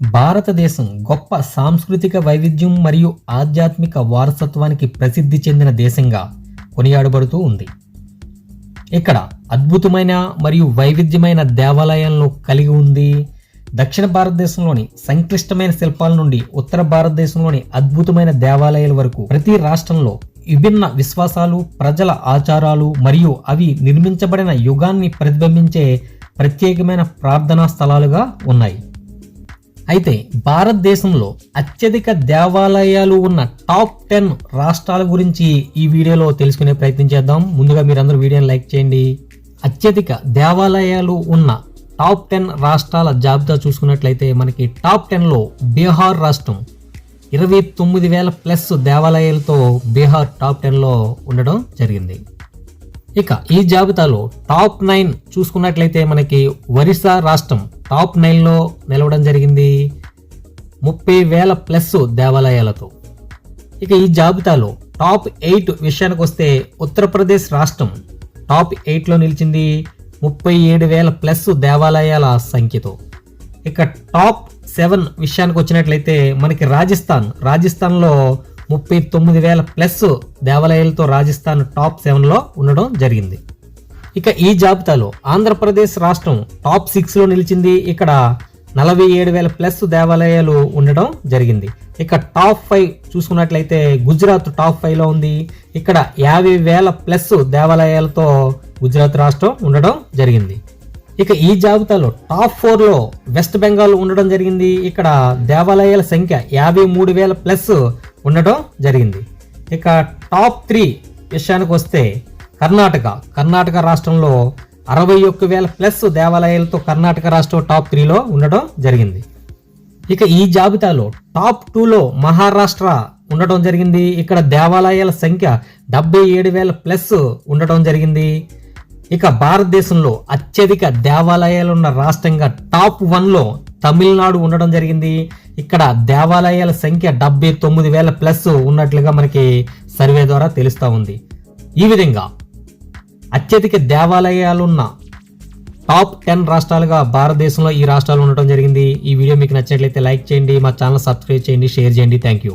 భారతదేశం గొప్ప సాంస్కృతిక వైవిధ్యం మరియు ఆధ్యాత్మిక వారసత్వానికి ప్రసిద్ధి చెందిన దేశంగా కొనియాడబడుతూ ఉంది. ఇక్కడ అద్భుతమైన మరియు వైవిధ్యమైన దేవాలయాలను కలిగి ఉంది. దక్షిణ భారతదేశంలోని సంక్లిష్టమైన శిల్పాల నుండి ఉత్తర భారతదేశంలోని అద్భుతమైన దేవాలయాల వరకు ప్రతి రాష్ట్రంలో విభిన్న విశ్వాసాలు ప్రజల ఆచారాలు మరియు అవి నిర్మించబడిన యుగాన్ని ప్రతిబింబించే ప్రత్యేకమైన ప్రార్థనా స్థలాలుగా ఉన్నాయి. అయితే భారతదేశంలో అత్యధిక దేవాలయాలు ఉన్న టాప్ టెన్ రాష్ట్రాల గురించి ఈ వీడియోలో తెలుసుకునే ప్రయత్నం చేద్దాం. ముందుగా మీరందరూ వీడియోని లైక్ చేయండి. అత్యధిక దేవాలయాలు ఉన్న టాప్ టెన్ రాష్ట్రాల జాబితా చూసుకున్నట్లయితే మనకి టాప్ టెన్లో బీహార్ రాష్ట్రం ఇరవై తొమ్మిది వేల ప్లస్ దేవాలయాలతో బీహార్ టాప్ టెన్లో ఉండడం జరిగింది. ఇక ఈ జాబితాలో టాప్ నైన్ చూసుకున్నట్లయితే మనకి ఒరిస్సా రాష్ట్రం టాప్ నైన్లో నిలవడం జరిగింది. ముప్పై వేల ప్లస్ దేవాలయాలతో. ఇక ఈ జాబితాలో టాప్ ఎయిట్ విషయానికి వస్తే ఉత్తరప్రదేశ్ రాష్ట్రం టాప్ ఎయిట్లో నిలిచింది ముప్పై ఏడు వేల ప్లస్ దేవాలయాల సంఖ్యతో. ఇక టాప్ సెవెన్ విషయానికి వచ్చినట్లయితే మనకి రాజస్థాన్. రాజస్థాన్లో ముప్పై తొమ్మిది వేల ప్లస్ దేవాలయాలతో రాజస్థాన్ టాప్ సెవెన్లో ఉండడం జరిగింది. ఇక ఈ జాబితాలో ఆంధ్రప్రదేశ్ రాష్ట్రం టాప్ సిక్స్లో నిలిచింది. ఇక్కడ నలభై ఏడు వేల ప్లస్ దేవాలయాలు ఉండడం జరిగింది. ఇక టాప్ ఫైవ్ చూసుకున్నట్లయితే గుజరాత్ టాప్ ఫైవ్లో ఉంది. ఇక్కడ యాభై వేల ప్లస్ దేవాలయాలతో గుజరాత్ రాష్ట్రం ఉండడం జరిగింది. ఇక ఈ జాబితాలో టాప్ ఫోర్లో వెస్ట్ బెంగాల్ ఉండడం జరిగింది. ఇక్కడ దేవాలయాల సంఖ్య యాభై మూడు వేల ప్లస్ ఉండడం జరిగింది. ఇక టాప్ త్రీ విషయానికి వస్తే కర్ణాటక. కర్ణాటక రాష్ట్రంలో అరవై ఒక్క వేల ప్లస్ దేవాలయాలతో కర్ణాటక రాష్ట్రం టాప్ త్రీలో ఉండడం జరిగింది. ఇక ఈ జాబితాలో టాప్ టూలో మహారాష్ట్ర ఉండటం జరిగింది. ఇక్కడ దేవాలయాల సంఖ్య డెబ్బై ఏడు వేల ప్లస్ ఉండటం జరిగింది. ఇక భారతదేశంలో అత్యధిక దేవాలయాలు ఉన్న రాష్ట్రంగా టాప్ వన్లో తమిళనాడు ఉండడం జరిగింది. ఇక్కడ దేవాలయాల సంఖ్య డెబ్బై తొమ్మిది వేల ప్లస్ ఉన్నట్లుగా మనకి సర్వే ద్వారా తెలుస్తూ ఉంది. ఈ విధంగా అత్యధిక దేవాలయాలున్న టాప్ టెన్ రాష్ట్రాలుగా భారతదేశంలో ఈ రాష్ట్రాలు ఉండటం జరిగింది. ఈ వీడియో మీకు నచ్చినట్లయితే లైక్ చేయండి మా ఛానల్ సబ్స్క్రైబ్ చేయండి షేర్ చేయండి. Thank you.